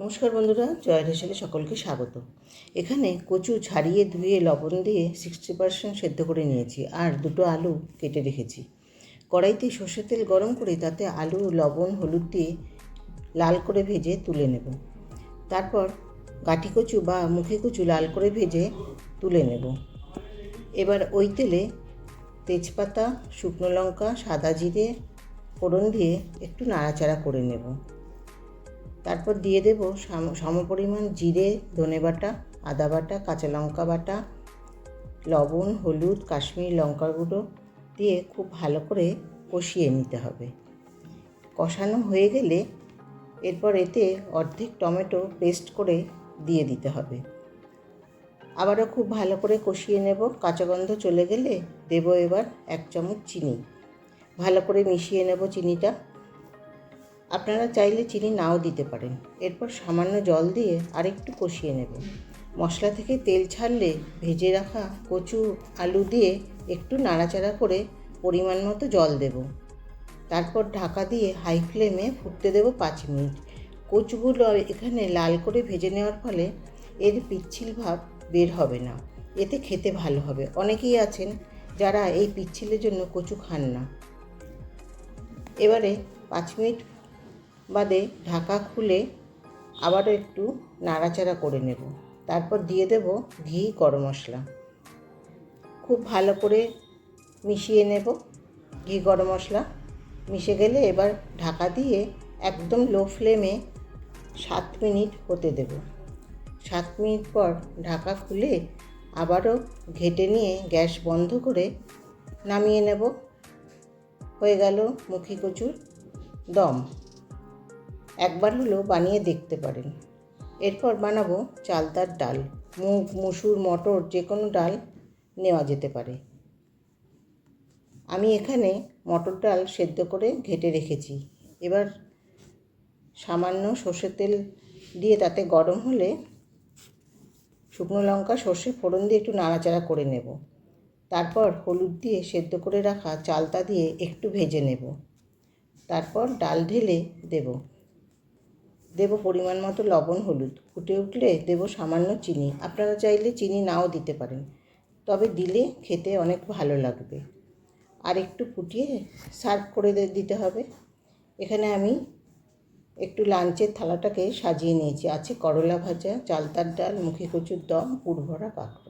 নমস্কার বন্ধুরা, জয় হেসেলে সকলকে স্বাগত। এখানে কচু ছাড়িয়ে ধুয়ে লবণ দিয়ে সিক্সটি পার্সেন্ট সেদ্ধ করে নিয়েছি আর দুটো আলু কেটে রেখেছি। কড়াইতে সর্ষের তেল গরম করে তাতে আলু, লবণ, হলুদ দিয়ে লাল করে ভেজে তুলে নেব। তারপর গাঠি কচু বা মুখে কচু লাল করে ভেজে তুলে নেব। এবার ওই তেলে তেজপাতা, শুকনো লঙ্কা, সাদা জিরে, ফোড়ন দিয়ে একটু নাড়াচাড়া করে নেব। তারপর দিয়ে দেব সম, সমপরিমাণ জিরে, ধনে বাটা, আদা বাটা, কাঁচা লঙ্কা বাটা, লবণ, হলুদ, কাশ্মীরি লঙ্কার গুঁড়ো দিয়ে খুব ভালো করে কষিয়ে নিতে হবে। কষানো হয়ে গেলে এরপর এতে অর্ধেক টমেটো পেস্ট করে দিয়ে দিতে হবে। আবারও খুব ভালো করে কষিয়ে নেব। কাঁচা গন্ধ চলে গেলে দেব এবার এক চামচ চিনি। ভালো করে মিশিয়ে নেব চিনিটা। আপনারা চাইলে চিনি নাও দিতে পারেন। এরপর সামান্য জল দিয়ে আরেকটু কষিয়ে নেব মশলা থেকে তেল ছাড়লে ভেজে রাখা কচু, আলু দিয়ে একটু নাড়াচাড়া করে পরিমাণ মতো জল দেব। তারপর ঢাকা দিয়ে হাই ফ্লেমে ফুটতে দেব পাঁচ মিনিট। কচুগুলো এখানে লাল করে ভেজে নেওয়ার ফলে এর পিচ্ছিল ভাব বের হবে না। এতে খেতে ভালো হবে। অনেকেই আছেন যারা এই পিচ্ছিলের জন্য কচু খান না। এবারে পাঁচ মিনিট বাদে ঢাকা খুলে আবারও একটু নাড়াচাড়া করে নেব। তারপর দিয়ে দেব ঘি, গরম মশলা। খুব ভালো করে মিশিয়ে নেব ঘি, গরম মশলা। মিশে গেলে এবার ঢাকা দিয়ে একদম লো ফ্লেমে সাত মিনিট হতে দেব। সাত মিনিট পর ঢাকা খুলে আবারও ঘেটে নিয়ে গ্যাস বন্ধ করে নামিয়ে নেব। হয়ে গেল মুখি কচুর দম। একবার হলো বানিয়ে দেখতে পারেন। এরপর বানাবো চালতার ডাল, মুগ, মুসুর, মটর যে কোনো ডাল নেওয়া যেতে পারে। আমি এখানে মটর ডাল সেদ্ধ করে ঘেটে রেখেছি। এবার সামান্য সর্ষের তেল দিয়ে তাতে গরম হলে শুকনো লঙ্কা, সর্ষে ফোড়ন দিয়ে একটু নাড়াচাড়া করে নেব। তারপর হলুদ দিয়ে সেদ্ধ করে রাখা চালতা দিয়ে একটু ভেজে নেব। তারপর ডাল ঢেলে দেব। দেব পরিমাণ মতো লবণ, হলুদ। ফুটে উঠলে দেব সামান্য চিনি। আপনারা চাইলে চিনি নাও দিতে পারেন। তবে দিলে খেতে অনেক ভালো লাগবে। আর একটু ফুটিয়ে সার্ভ করে দিতে হবে। এখানে আমি একটু লাঞ্চের থালাটাকে সাজিয়ে নিয়েছি। আছে করলা ভাজা, চালতার ডাল, মুখে কচুর দম, পুরভরা পাক